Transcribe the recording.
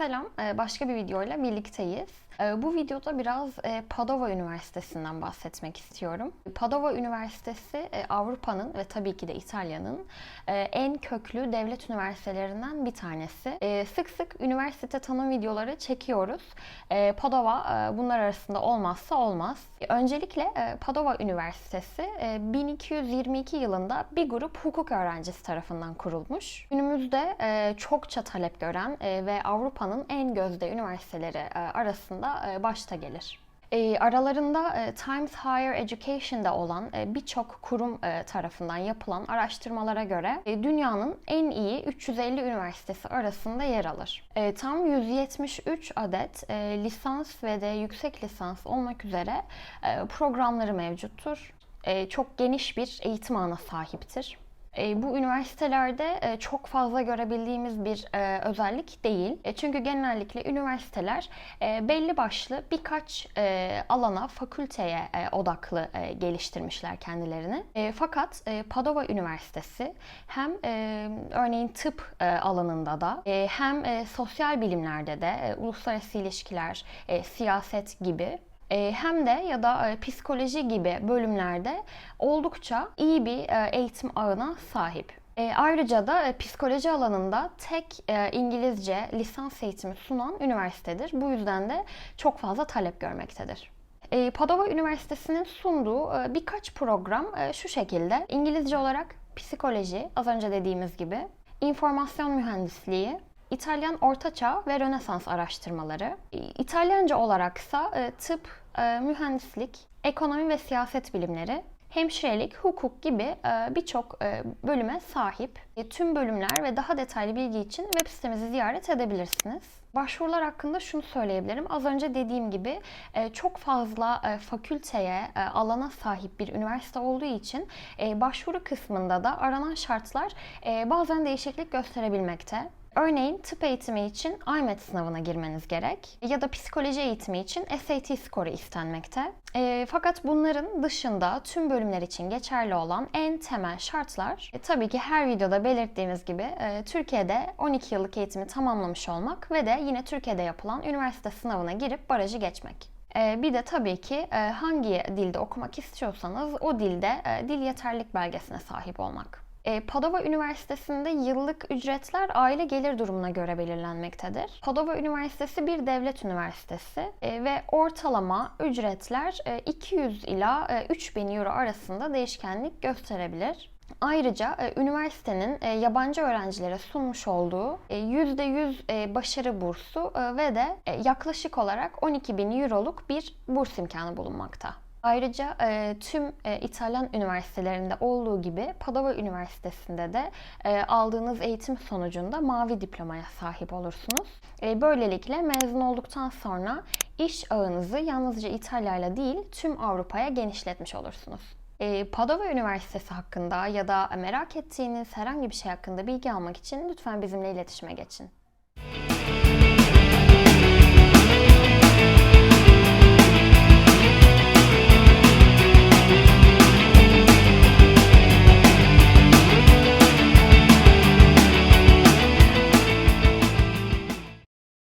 Selam, e, başka bir videoyla birlikteyiz. E, Bu videoda biraz e, Padova Üniversitesi'nden bahsetmek istiyorum. Padova Üniversitesi e, Avrupa'nın ve tabii ki de İtalya'nın e, en köklü devlet üniversitelerinden bir tanesi. Sık sık üniversite tanım videoları çekiyoruz. Padova bunlar arasında olmazsa olmaz. Öncelikle Padova Üniversitesi e, 1222 yılında bir grup hukuk öğrencisi tarafından kurulmuş. Günümüzde çokça talep gören ve Avrupa'nın en gözde üniversiteleri e, arasında e, başta gelir. E, aralarında Times Higher Education'da olan birçok kurum tarafından yapılan araştırmalara göre dünyanın en iyi 350 üniversitesi arasında yer alır. Tam 173 adet lisans ve de yüksek lisans olmak üzere programları mevcuttur. Çok geniş bir eğitim ağına sahiptir. E, bu üniversitelerde e, çok fazla görebildiğimiz bir e, özellik değil. E, çünkü genellikle üniversiteler belli başlı birkaç alana, fakülteye odaklı geliştirmişler kendilerini. Fakat Padova Üniversitesi hem örneğin tıp alanında da hem sosyal bilimlerde de uluslararası ilişkiler, siyaset gibi hem de ya da e, psikoloji gibi bölümlerde oldukça iyi bir e, eğitim ağına sahip. E, ayrıca da e, psikoloji alanında tek İngilizce lisans eğitimi sunan üniversitedir. Bu yüzden de çok fazla talep görmektedir. Padova Üniversitesi'nin sunduğu birkaç program şu şekilde. İngilizce olarak psikoloji, az önce dediğimiz gibi, informasyon mühendisliği, İtalyan Ortaçağ ve Rönesans araştırmaları. İtalyanca olaraksa e, tıp, e, mühendislik, ekonomi ve siyaset bilimleri, hemşirelik, hukuk gibi e, birçok bölüme sahip. Tüm bölümler ve daha detaylı bilgi için web sitemizi ziyaret edebilirsiniz. Başvurular hakkında şunu söyleyebilirim. Az önce dediğim gibi çok fazla fakülteye, alana sahip bir üniversite olduğu için başvuru kısmında da aranan şartlar bazen değişiklik gösterebilmekte. Örneğin tıp eğitimi için IMET sınavına girmeniz gerek ya da psikoloji eğitimi için SAT skoru istenmekte. E, fakat bunların dışında tüm bölümler için geçerli olan en temel şartlar e, tabii ki her videoda belirttiğimiz gibi e, Türkiye'de 12 yıllık eğitimi tamamlamış olmak ve de yine Türkiye'de yapılan üniversite sınavına girip barajı geçmek. E, Bir de tabii ki e, hangi dilde okumak istiyorsanız o dilde e, dil yeterlilik belgesine sahip olmak. E, Padova Üniversitesi'nde yıllık ücretler aile gelir durumuna göre belirlenmektedir. Padova Üniversitesi bir devlet üniversitesi e, ve ortalama ücretler e, 200 ila e, 3000 euro arasında değişkenlik gösterebilir. Ayrıca e, üniversitenin e, yabancı öğrencilere sunmuş olduğu e, %100 e, başarı bursu e, ve de e, yaklaşık olarak 12 bin euroluk bir burs imkanı bulunmakta. Ayrıca e, tüm e, İtalyan üniversitelerinde olduğu gibi Padova Üniversitesi'nde de e, aldığınız eğitim sonucunda mavi diplomaya sahip olursunuz. E, böylelikle mezun olduktan sonra iş ağınızı yalnızca İtalya ile değil tüm Avrupa'ya genişletmiş olursunuz. Padova Üniversitesi hakkında ya da merak ettiğiniz herhangi bir şey hakkında bilgi almak için lütfen bizimle iletişime geçin.